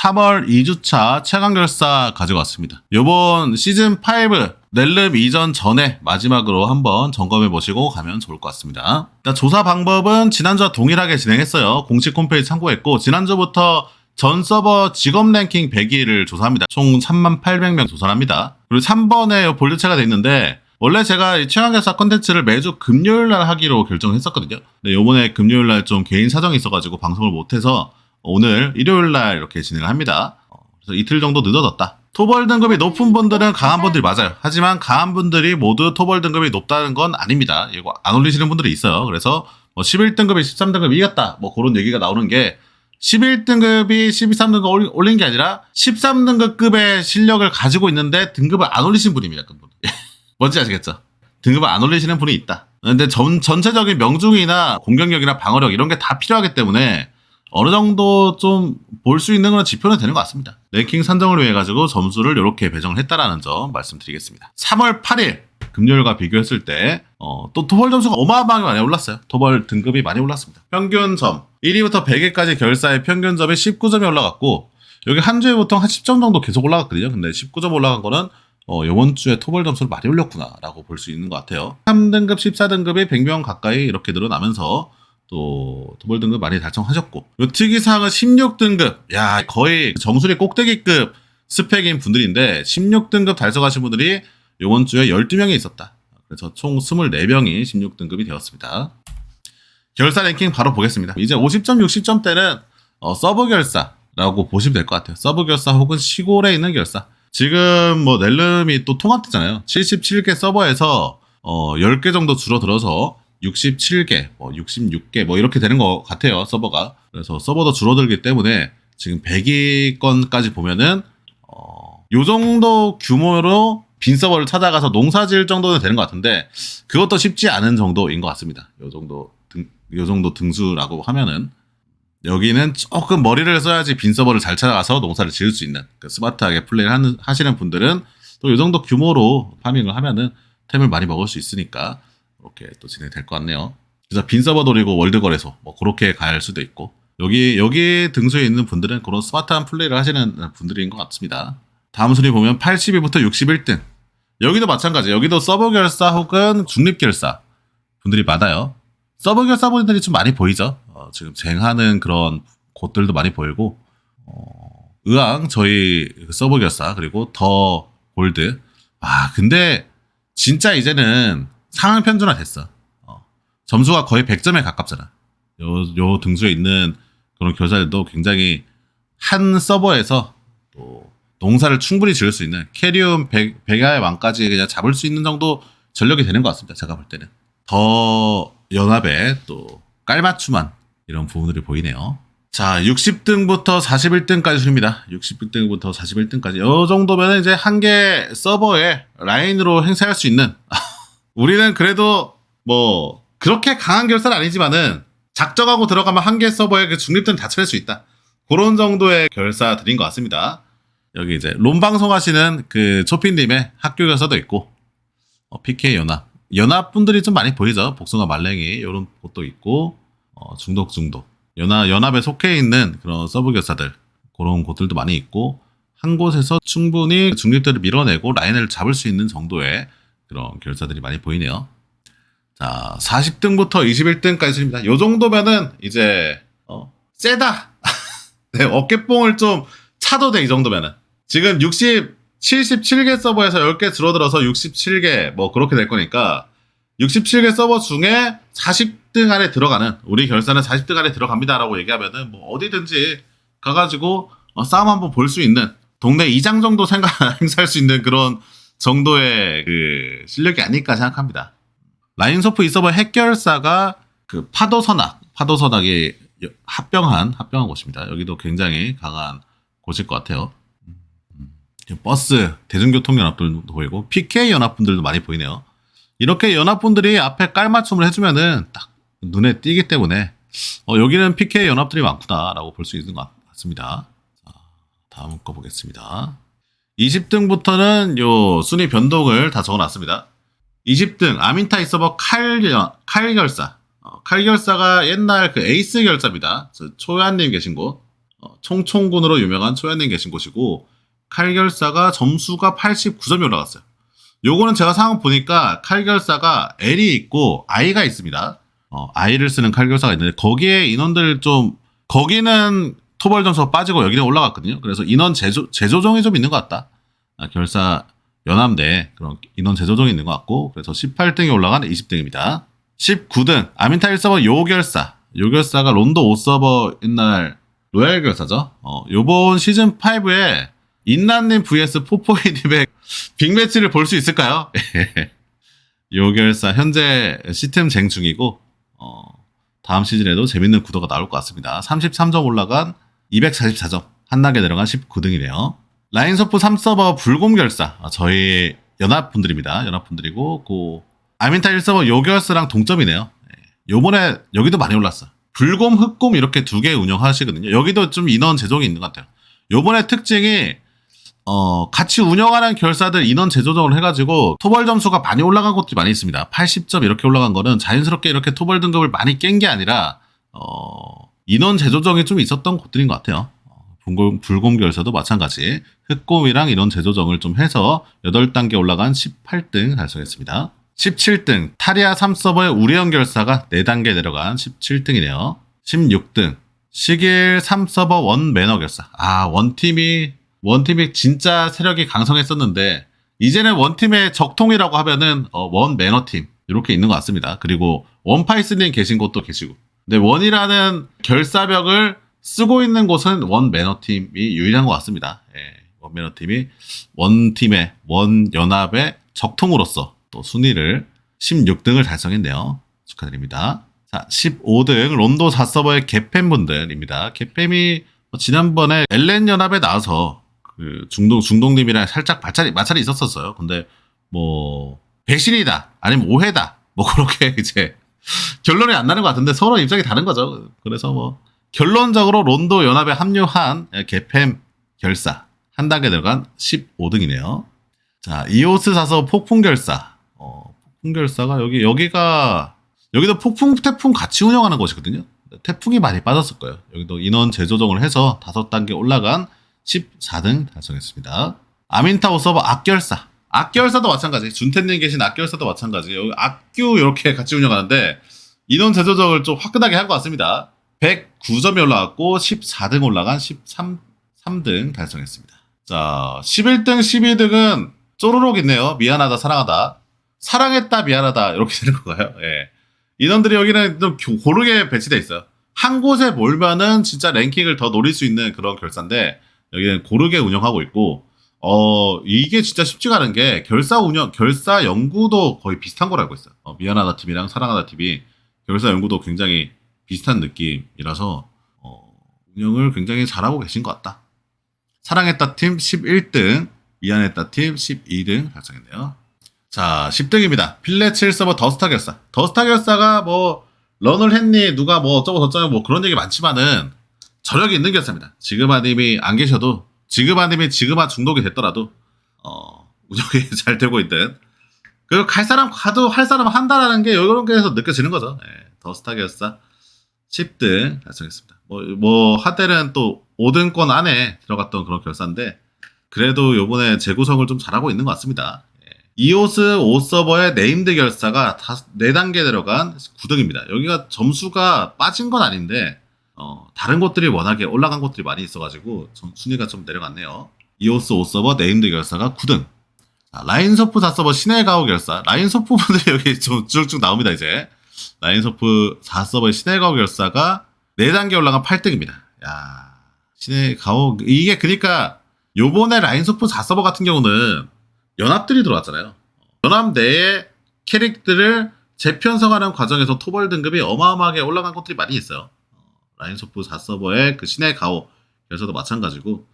3월 2주차 최강결사 가져왔습니다. 요번 시즌5 넬름 이전 전에 마지막으로 한번 점검해 보시고 가면 좋을 것 같습니다. 조사 방법은 지난주와 동일하게 진행했어요. 공식 홈페이지 참고했고 지난주부터 전 서버 직업 랭킹 100위를 조사합니다. 총 3,800명 조사합니다. 그리고 3번에 볼드체가 돼 있는데 원래 제가 이 최강결사 컨텐츠를 매주 금요일 날 하기로 결정했었거든요. 근데 요번에 금요일 날 좀 개인 사정이 있어가지고 방송을 못해서 오늘 일요일 날 이렇게 진행을 합니다. 어, 그래서 이틀 정도 늦어졌다. 토벌 등급이 높은 분들은 강한 분들이 맞아요. 하지만 강한 분들이 모두 토벌 등급이 높다는 건 아닙니다. 이거 안 올리시는 분들이 있어요. 그래서 뭐 11등급이 13등급 이겼다. 뭐 그런 얘기가 나오는 게 11등급이 13등급 올린 게 아니라 13등급급의 실력을 가지고 있는데 등급을 안 올리신 분입니다. 그분. 뭔지 아시겠죠? 등급을 안 올리시는 분이 있다. 근데 전, 전체적인 명중이나 공격력이나 방어력 이런 게 다 필요하기 때문에 어느 정도 좀 볼 수 있는 그런 지표는 되는 것 같습니다. 랭킹 산정을 위해 가지고 점수를 이렇게 배정을 했다라는 점 말씀드리겠습니다. 3월 8일 금요일과 비교했을 때, 어, 또 토벌 점수가 어마어마하게 많이 올랐어요. 토벌 등급이 많이 올랐습니다. 평균 점, 1위부터 100위까지 결사의 평균 점이 19점이 올라갔고, 여기 한 주에 보통 한 10점 정도 계속 올라갔거든요. 근데 19점 올라간 거는, 어, 이번 주에 토벌 점수를 많이 올렸구나라고 볼 수 있는 것 같아요. 3등급, 14등급이 100명 가까이 이렇게 늘어나면서, 또 도벌 등급 많이 달성하셨고 요 특이사항은 16등급. 야 거의 정수리 꼭대기급 스펙인 분들인데 16등급 달성하신 분들이 요번 주에 12명이 있었다. 그래서 총 24명이 16등급이 되었습니다. 결사 랭킹 바로 보겠습니다. 이제 50점 60점 대는 어, 서브 결사라고 보시면 될 것 같아요. 서브 결사 혹은 시골에 있는 결사. 지금 뭐 넬름이 또 통합되잖아요. 77개 서버에서 어, 10개 정도 줄어들어서 67개, 뭐 66개, 뭐 이렇게 되는 것 같아요, 서버가. 그래서 서버도 줄어들기 때문에 지금 100위권까지 보면은, 어, 요 정도 규모로 빈 서버를 찾아가서 농사 지을 정도는 되는 것 같은데, 그것도 쉽지 않은 정도인 것 같습니다. 요 정도 등, 요 정도 등수라고 하면은, 여기는 조금 머리를 써야지 빈 서버를 잘 찾아가서 농사를 지을 수 있는, 그 스마트하게 플레이를 하는, 하시는 분들은 또 요 정도 규모로 파밍을 하면은 템을 많이 먹을 수 있으니까, 이렇게 또 진행될 것 같네요. 그래서 빈 서버 노리고 월드 거래소 뭐 그렇게 갈 수도 있고 여기 여기 등수에 있는 분들은 그런 스마트한 플레이를 하시는 분들인 것 같습니다. 다음 순위 보면 80위부터 61등. 여기도 마찬가지. 여기도 서버 결사 혹은 중립 결사 분들이 많아요. 서버 결사 분들이 좀 많이 보이죠. 어, 지금 쟁하는 그런 곳들도 많이 보이고 어, 의왕 저희 서버 결사 그리고 더 골드. 아 근데 진짜 이제는 상황 편준화 됐어. 어. 점수가 거의 100점에 가깝잖아. 요, 요 등수에 있는 그런 교사들도 굉장히 한 서버에서 또 농사를 충분히 지을 수 있는 캐리움 100, 100야의 왕까지 그냥 잡을 수 있는 정도 전력이 되는 것 같습니다. 제가 볼 때는. 더 연합에 또 깔맞춤한 이런 부분들이 보이네요. 자, 60등부터 41등까지 순입니다. 60등부터 41등까지. 요 정도면 이제 한 개 서버에 라인으로 행사할 수 있는 우리는 그래도 뭐 그렇게 강한 결사는 아니지만은 작정하고 들어가면 한 개 서버에 그 중립들은 다 찾을 수 있다. 그런 정도의 결사들인 것 같습니다. 여기 이제 롬 방송하시는 그 초피님의 학교 결사도 있고 어, PK 연합 연합 분들이 좀 많이 보이죠. 복숭아 말랭이 이런 곳도 있고 어, 중독 중독 연합 연합에 속해 있는 그런 서브 결사들 그런 곳들도 많이 있고 한 곳에서 충분히 중립들을 밀어내고 라인을 잡을 수 있는 정도의 그런 결사들이 많이 보이네요. 자, 40등부터 21등까지입니다. 요 정도면은 이제 어, 세다. 네, 어깨뽕을 좀 차도 돼 이 정도면은. 지금 60 77개 서버에서 10개 줄어들어서 67개 뭐 그렇게 될 거니까 67개 서버 중에 40등 안에 들어가는 우리 결사는 40등 안에 들어갑니다라고 얘기하면은 뭐 어디든지 가가지고 어, 싸움 한번 볼 수 있는 동네 2장 정도 생각 행사할 수 있는 그런 정도의 그 실력이 아닐까 생각합니다. 라인소프 이 서버 핵결사가 그 파도 선악, 파도 선악이 합병한 합병한 곳입니다. 여기도 굉장히 강한 곳일 것 같아요. 음, 버스, 대중교통 연합들도 보이고 PK 연합분들도 많이 보이네요. 이렇게 연합분들이 앞에 깔맞춤을 해주면은 딱 눈에 띄기 때문에 어, 여기는 PK 연합들이 많구나라고 볼 수 있는 것 같습니다. 자, 다음 거 보겠습니다. 20등부터는 요 순위 변동을 다 적어놨습니다. 20등 아민타이 서버 칼, 칼 결사. 어, 칼 결사가 옛날 그 에이스 결사입니다. 초연님 계신 곳. 어, 총총군으로 유명한 초연님 계신 곳이고 칼 결사가 점수가 89점이 올라갔어요. 요거는 제가 상황 보니까 칼 결사가 L이 있고 I가 있습니다. 어, I를 쓰는 칼 결사가 있는데 거기에 인원들 좀 거기는 토벌 점수가 빠지고 여기는 올라갔거든요. 그래서 인원 재조, 재조정이 좀 있는 것 같다. 아, 결사 연합 내 그런 인원 재조정이 있는 것 같고 그래서 18등이 올라간 20등입니다. 19등 아민타 1서버 요결사 요결사가 론도 5서버 옛날 로얄 결사죠. 어, 요번 시즌 5에 인난님 vs 포포이님의 빅매치를 볼 수 있을까요? 요결사 현재 시스템 쟁 중이고 어, 다음 시즌에도 재밌는 구도가 나올 것 같습니다. 33점 올라간 244점 한 단계 내려간 19등이네요. 라인서프 3서버 불곰결사 아, 저희 연합분들입니다. 연합분들이고 그 아민타 1서버 요결사랑 동점이네요. 예. 요번에 여기도 많이 올랐어. 불곰, 흑곰 이렇게 두 개 운영하시거든요. 여기도 좀 인원 제종이 있는 것 같아요. 요번에 특징이 어, 같이 운영하는 결사들 인원 재조정을 해가지고 토벌 점수가 많이 올라간 곳들이 많이 있습니다. 80점 이렇게 올라간 거는 자연스럽게 이렇게 토벌 등급을 많이 깬 게 아니라 어, 인원 재조정이 좀 있었던 곳들인 것 같아요. 불곰 결사도 마찬가지. 흑곰이랑 인원 재조정을 좀 해서 8단계 올라간 18등 달성했습니다. 17등 타리아 3서버의 우리형 결사가 4단계 내려간 17등이네요. 16등 시길 3서버 원 매너 결사. 아 원팀이 원팀이 진짜 세력이 강성했었는데 이제는 원팀의 적통이라고 하면은 어, 원 매너팀 이렇게 있는 것 같습니다. 그리고 원파이스님 계신 곳도 계시고 근데 원이라는 결사벽을 쓰고 있는 곳은 원 매너팀이 유일한 것 같습니다. 예, 원 매너팀이 원 팀의 원 연합의 적통으로서 또 순위를 16등을 달성했네요. 축하드립니다. 자, 15등 론도 4서버의 개팬분들입니다. 개팬이 뭐 지난번에 엘렌 연합에 나와서 그 중동 중동님이랑 살짝 마찰이 마찰이 있었었어요. 근데 뭐 배신이다 아니면 오해다 뭐 그렇게 이제 결론이 안 나는 것 같은데 서로 입장이 다른 거죠. 그래서 뭐 결론적으로 론도 연합에 합류한 개팸 결사 한 단계 들어간 15등이네요. 자 이오스 사서 폭풍 결사 어, 폭풍 결사가 여기 여기가 여기도 폭풍 태풍 같이 운영하는 곳이거든요. 태풍이 많이 빠졌을 거예요. 여기도 인원 재조정을 해서 다섯 단계 올라간 14등 달성했습니다. 아민타오 서버 악결사. 악결사도 마찬가지. 준태님 계신 악결사도 마찬가지. 여기 악규 이렇게 같이 운영하는데 인원 재조정을 좀 화끈하게 한 것 같습니다. 109점이 올라갔고 14등 올라간 13, 3등 달성했습니다. 자, 11등, 12등은 쪼르륵 있네요. 미안하다, 사랑하다. 사랑했다, 미안하다. 이렇게 되는 건가요? 예. 인원들이 여기는 좀 교- 고르게 배치돼 있어요. 한 곳에 몰면은 진짜 랭킹을 더 노릴 수 있는 그런 결사인데 여기는 고르게 운영하고 있고 어 이게 진짜 쉽지가 않은 게 결사 운영 결사 연구도 거의 비슷한 걸 알고 있어요. 어, 미안하다 팀이랑 사랑하다 팀이 결사 연구도 굉장히 비슷한 느낌이라서 어, 운영을 굉장히 잘하고 계신 것 같다. 사랑했다 팀 11등, 미안했다 팀 12등 달성했네요. 자, 10등입니다. 필레 7서버 더스타 결사. 더스타 결사가 뭐, 런을 했니, 누가 뭐 어쩌고 저쩌고 뭐 그런 얘기 많지만은, 저력이 있는 결사입니다. 지그마님이 안 계셔도, 지그마님이 지그마 중독이 됐더라도, 어, 운영이 잘 되고 있든, 그리고 갈 사람 가도 할 사람 한다라는 게 게에서 느껴지는 거죠. 예, 더스타 결사 10등 달성했습니다. 뭐, 뭐, 한때는 또 5등권 안에 들어갔던 그런 결사인데, 그래도 요번에 재구성을 좀 잘하고 있는 것 같습니다. 예. 이오스 5 서버의 네임드 결사가 다, 4단계 들어간 9등입니다. 여기가 점수가 빠진 건 아닌데, 어, 다른 곳들이 워낙에 올라간 곳들이 많이 있어가지고, 좀 순위가 좀 내려갔네요. 이오스 5서버 네임드 결사가 9등. 자, 라인서프 4서버 신의 가오 결사. 라인서프 분들이 여기 좀 쭉쭉 나옵니다, 이제. 라인서프 4서버의 신의 가오 결사가 4단계 올라간 8등입니다. 야 신의 가오, 이게 그니까, 요번에 라인서프 4서버 같은 경우는 연합들이 들어왔잖아요. 연합 내에 캐릭들을 재편성하는 과정에서 토벌 등급이 어마어마하게 올라간 것들이 많이 있어요. 어, 라인소프 4서버의 그 신의 가오 그래서도 마찬가지고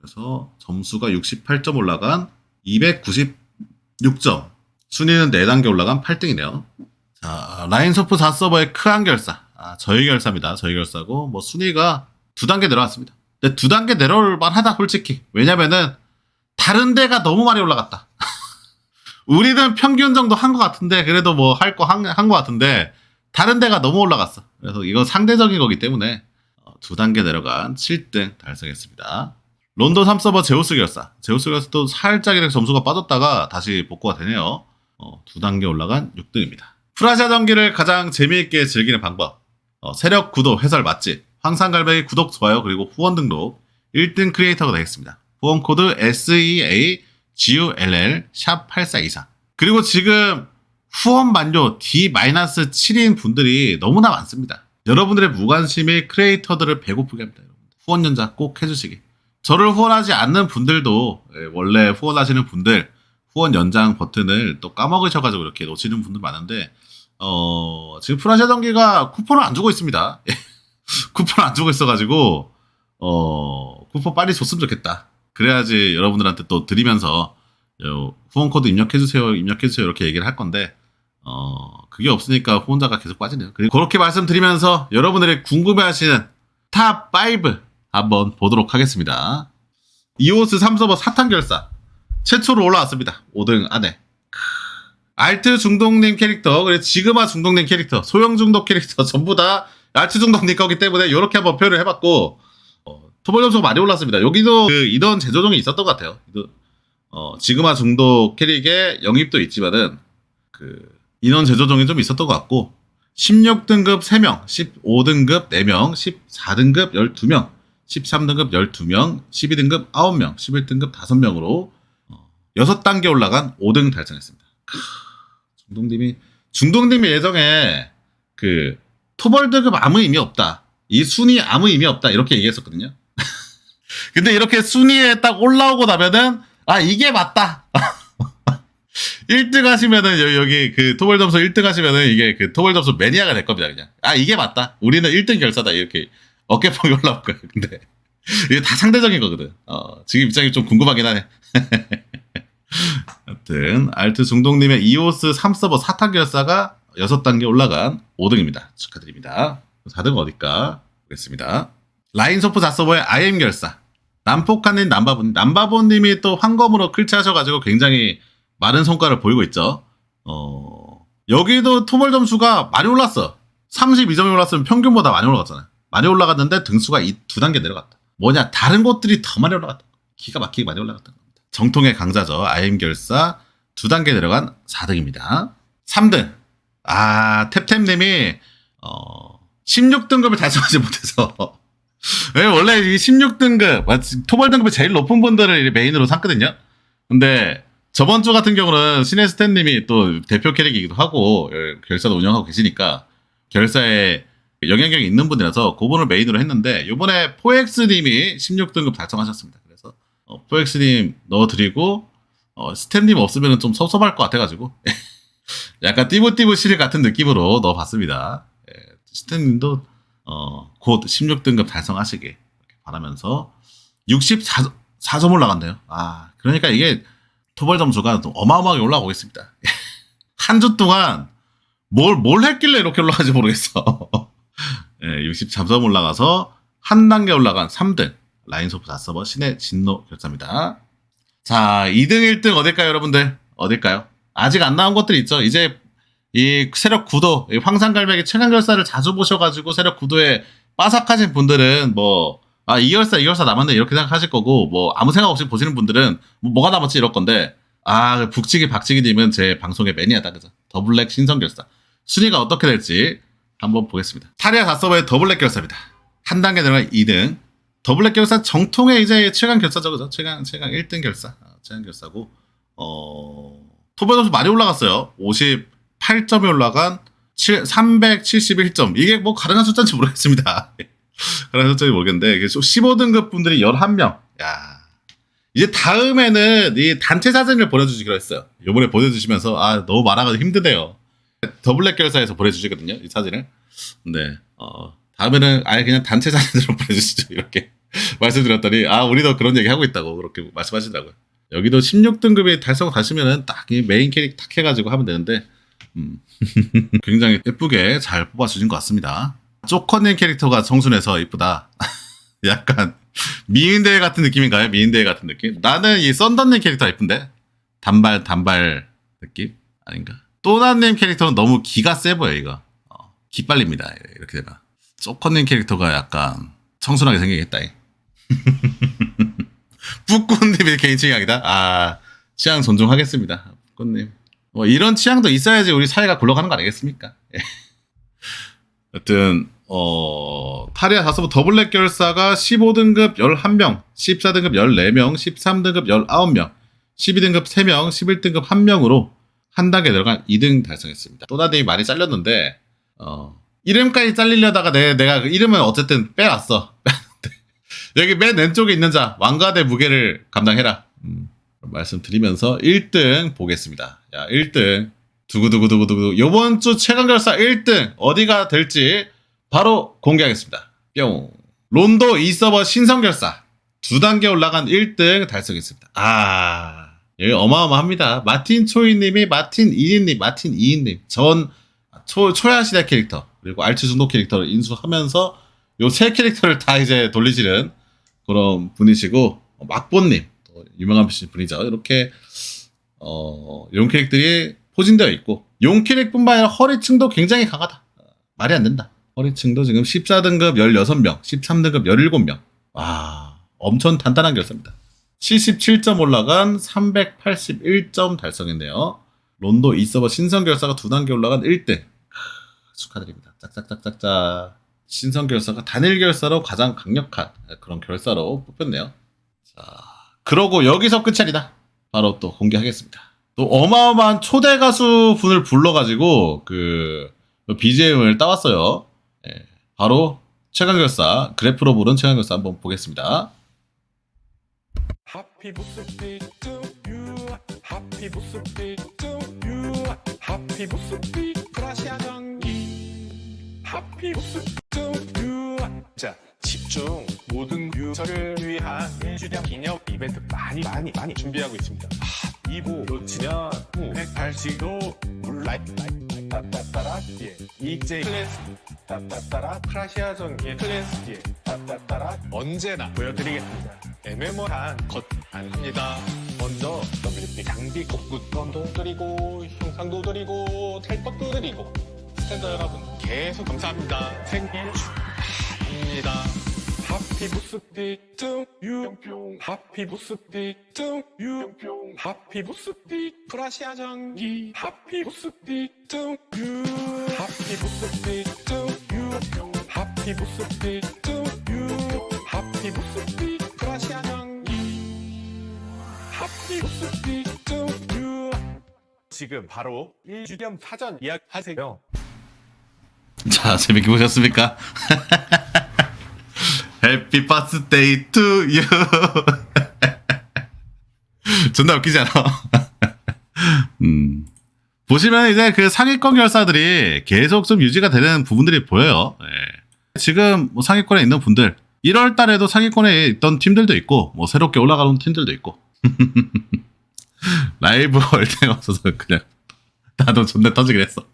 그래서 점수가 68점 올라간 296점 순위는 4단계 올라간 8등이네요. 자 라인소프 4서버의 크한 결사 아, 저희 결사입니다. 저희 결사고 뭐 순위가 두 단계 내려왔습니다. 근데 두 단계 내려올 만 하다 솔직히 왜냐면은 다른 데가 너무 많이 올라갔다. 우리는 평균 정도 한 것 같은데 그래도 뭐 할 거 한것 같은데 다른 데가 너무 올라갔어. 그래서 이건 상대적인 거기 때문에 어, 두 단계 내려간 7등 달성했습니다. 론던 3서버 제우스 결사. 제우스 결사도 살짝 이렇게 점수가 빠졌다가 다시 복구가 되네요. 어, 두 단계 올라간 6등입니다. 프라시아 전기를 가장 재미있게 즐기는 방법. 어, 세력 구독 해설 맛집. 황상갈배기 구독 좋아요 그리고 후원 등록 1등 크리에이터가 되겠습니다. 후원 코드 SEA GULL 샵 8424. 그리고 지금 후원 만료 D-7인 분들이 너무나 많습니다. 여러분들의 무관심이 크리에이터들을 배고프게 합니다. 후원 연자 꼭 해주시기. 저를 후원하지 않는 분들도 예, 원래 후원하시는 분들 후원 연장 버튼을 또 까먹으셔가지고 이렇게 놓치는 분들 많은데 어 지금 프라시아 전기가 쿠폰을 안 주고 있습니다. 쿠폰 안 주고 있어가지고 어 쿠폰 빨리 줬으면 좋겠다. 그래야지 여러분들한테 또 드리면서 요 후원 코드 입력해주세요, 입력해주세요 이렇게 얘기를 할 건데 어 그게 없으니까 후원자가 계속 빠지네요. 그리고 그렇게 말씀드리면서 여러분들이 궁금해하시는 탑5 한번 보도록 하겠습니다. 이오스 3서버 사탄 결사 최초로 올라왔습니다. 5등 안에. 알트 중독님 캐릭터, 그리고 지그마 중독님 캐릭터, 소형 중독 캐릭터 전부 다 알트 중독님 거기 때문에 이렇게 한번 표현을 해봤고 어, 토벌 점수가 많이 올랐습니다. 여기도 그 이런 재조정이 있었던 것 같아요. 이도, 어, 지그마 중독 캐릭의 영입도 있지만은 그 인원 재조정이 좀 있었던 것 같고 16등급 3명, 15등급 4명, 14등급 12명, 13등급 12명, 12등급 9명, 11등급 5명으로 6단계 올라간 5등 달성했습니다. 크, 중동님이 중동님이 예정에 그 토벌등급 아무 의미 없다. 이 순위 아무 의미 없다. 이렇게 얘기했었거든요. 근데 이렇게 순위에 딱 올라오고 나면은 아 이게 맞다. 1등 하시면은 여- 여기 그 토벌 점수 1등 하시면은 이게 그 토벌 점수 매니아가 될 겁니다 그냥. 아 이게 맞다. 우리는 1등 결사다. 이렇게 어깨뽕이 올라올 거예요 근데. 이게 다 상대적인 거거든. 어 지금 입장이 좀 궁금하긴 하네. 하여튼 알트 중동님의 이오스 3서버 4탄 결사가 6단계 올라간 5등입니다. 축하드립니다. 4등 어딜까? 보겠습니다. 라인 소프 4서버의 IM 결사. 남포카님 남바본 남바본님이 또 황검으로 클치하셔가지고 굉장히 많은 성과를 보이고 있죠. 어, 여기도 토벌 점수가 많이 올랐어. 32점이 올랐으면 평균보다 많이 올라갔잖아요. 많이 올라갔는데 등수가 이 두 단계 내려갔다. 뭐냐, 다른 곳들이 더 많이 올라갔다. 기가 막히게 많이 올라갔다. 정통의 강자죠. IM 결사 두 단계 내려간 4등입니다. 3등. 아, 탭탭님이, 어, 16등급을 달성하지 못해서. 왜 원래 이 16등급, 토벌 등급이 제일 높은 분들을 메인으로 삼거든요. 근데 저번 주 같은 경우는 시네스탠님이 또 대표 캐릭이기도 하고 예, 결사도 운영하고 계시니까 결사에 영향력이 있는 분이라서 그분을 메인으로 했는데 이번에 포엑스님이 16등급 달성하셨습니다. 그래서 어, 포엑스님 넣어드리고 어, 스탠님 없으면 좀 섭섭할 것 같아가지고 약간 띠부띠부 시리 같은 느낌으로 넣어봤습니다. 예, 스탠님도 어, 곧 16등급 달성하시길 바라면서 64점 올라간대요. 아 그러니까 이게 토벌 점수가 또 어마어마하게 올라가고 있습니다. 한 주 동안 뭘, 뭘 했길래 이렇게 올라가지 모르겠어. 예, 63점 올라가서 한 단계 올라간 3등. 라인소프 4서버 신의 진노 결사입니다. 자, 2등, 1등 어딜까요, 여러분들? 어딜까요? 아직 안 나온 것들이 있죠. 이제 이 세력 구도, 이 황산갈매기 최강 결사를 자주 보셔가지고 세력 구도에 빠삭하신 분들은 뭐, 아, 이 결사, 이 결사 남았네, 이렇게 생각하실 거고, 뭐, 아무 생각 없이 보시는 분들은, 뭐, 뭐가 남았지, 이럴 건데, 아, 북치기, 박치기님은 제 방송의 매니아다, 그죠? 더블랙 신성 결사. 순위가 어떻게 될지 한번 보겠습니다. 타리아 다서버의 더블랙 결사입니다. 한 단계 들어간 2등. 더블랙 결사 정통의 이제 최강 결사죠, 그죠? 최강, 최강 1등 결사. 아, 최강 결사고, 어, 토벌 점수 많이 올라갔어요. 58점이 올라간 7, 371점. 이게 뭐 가능한 숫자인지 모르겠습니다. 가능한 숫자인지 모르겠는데, 15등급 분들이 11명. 야 이제 다음에는 이 단체 사진을 보내주시기로 했어요. 요번에 보내주시면서, 아, 너무 많아가지고 힘드네요. 더블랙 결사에서 보내주시거든요, 이 사진을. 근데, 어, 다음에는 아예 그냥 단체 사진으로 보내주시죠. 이렇게 말씀드렸더니, 아, 우리도 그런 얘기 하고 있다고 그렇게 말씀하시더라고요. 여기도 16등급이 달성 다시면은 딱 이 메인 캐릭 탁 해가지고 하면 되는데, 음. 굉장히 예쁘게 잘 뽑아주신 것 같습니다. 쪼커님 캐릭터가 청순해서 이쁘다. 약간 미인대회 같은 느낌인가요? 미인대회 같은 느낌? 나는 이 썬더님 캐릭터가 예쁜데? 단발, 단발 느낌? 아닌가? 또나님 캐릭터는 너무 기가 세 보여, 이거. 어, 기 빨립니다. 이렇게 되면. 쪼커님 캐릭터가 약간 청순하게 생기겠다. 이. 뿌꾸님의 개인 취향이다. 아 취향 존중하겠습니다. 뿌꾸님. 뭐 이런 취향도 있어야지 우리 사회가 굴러가는 거 아니겠습니까? 예. 여튼 어 타리아 다서브 더블랙 결사가 15등급 11명, 14등급 14명, 13등급 19명, 12등급 3명, 11등급 1명으로 한 단계 내려간 2등 달성했습니다. 또나님이 많이 잘렸는데 어 이름까지 잘리려다가 내, 내가 그 이름은 어쨌든 빼왔어. 여기 맨 왼쪽에 있는 자 왕가대 무게를 감당해라. 음, 말씀드리면서 1등 보겠습니다. 야 1등 두구두구두구두구 요번 주 최강결사 1등 어디가 될지 바로 공개하겠습니다. 뿅 론도 이 서버 신성결사 두 단계 올라간 1등 달성했습니다. 아 여기 어마어마합니다. 마틴 초이님이 마틴 이인님, 마틴 이인님 전 초, 초야 시대 캐릭터 그리고 알츠 중독 캐릭터를 인수하면서 요 세 캐릭터를 다 이제 돌리시는 그런 분이시고 어, 막보님 또 유명한 분이죠. 이렇게 어, 용 캐릭들이 포진되어 있고 용 캐릭뿐만 아니라 허리층도 굉장히 강하다. 어, 말이 안 된다. 허리층도 지금 14등급 16명, 13등급 17명. 와, 엄청 단단한 결사입니다. 77점 올라간 381점 달성했네요. 론도 이서버 신성 결사가 두 단계 올라간 1등. 축하드립니다. 짝짝짝짝짝. 신성 결사가 단일 결사로 가장 강력한 그런 결사로 뽑혔네요. 자, 그러고 여기서 끝이 아니다. 바로 또 공개하겠습니다. 또 어마어마한 초대 가수 분을 불러가지고 그 BGM을 따왔어요. 예, 바로 최강 결사 그래프로 부른 최강 결사 한번 보겠습니다. 자, 집중. 모든 유저를 위한 1주년 기념 이벤트 많이 많이 많이 준비하고 있습니다. 아, 2부 놓치면 후 180도 물라이 따따따라 예. 이제 클래스 따따따라 크라시아 전기의 클래스 예. 따따따라 언제나 보여드리겠습니다. 애매모호한 것 아닙니다. 먼저 WP 장비 곡부턴도 드리고 형상도 드리고 탈것도 드리고 스탠더 여러분 계속 감사합니다. 생일 축하합니다. 하피 부스티 뚱 유뿅 하피 부스티 뚱 유뿅 하피 부스티 프라시아 전기. 하피 부스티 뚱유 하피 부스티 뚱 유뿅 하피 부스티 뚱유 하피 부스티 프라시아 전기. 하피 부스티 뚱유 지금 바로 1주년 사전 예약하세요. 자, 재밌게 보셨습니까? 해피 버스데이 투 유. 존나 웃기지 않아? 음. 보시면 이제 그 상위권 결사들이 계속 좀 유지가 되는 부분들이 보여요. 예. 지금 뭐 상위권에 있는 분들 1월 달에도 상위권에 있던 팀들도 있고 뭐 새롭게 올라가는 팀들도 있고 라이브 월등에 없어서 그냥 나도 존나 터지긴 했어.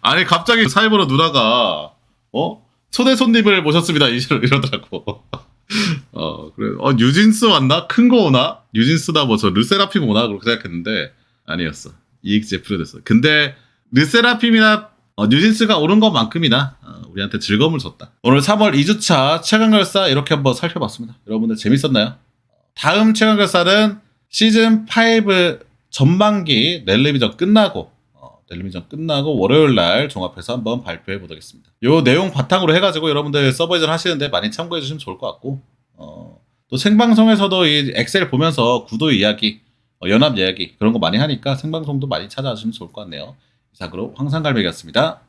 아니 갑자기 사이버로 누나가 어 초대 손님을 모셨습니다 이러- 이러더라고. 어 그래 어 뉴진스 왔나 큰 거 오나 뉴진스나 뭐저 르세라핌 오나 그렇게 생각했는데 아니었어 이익 제 프로듀서. 근데 르세라핌이나 어, 뉴진스가 오른 것만큼이나 어, 우리한테 즐거움을 줬다. 오늘 3월 2주차 최강결사 이렇게 한번 살펴봤습니다. 여러분들 재밌었나요? 다음 최강결사는 시즌 5 전반기 넬리비전 끝나고 어, 넬리비전 끝나고 월요일 날 종합해서 한번 발표해 보겠습니다. 요 내용 바탕으로 해가지고 여러분들 서버 이전 하시는데 많이 참고해 주시면 좋을 것 같고 어, 또 생방송에서도 이 엑셀 보면서 구도 이야기, 어, 연합 이야기 그런 거 많이 하니까 생방송도 많이 찾아주시면 좋을 것 같네요. 이상으로 황상갈매기였습니다.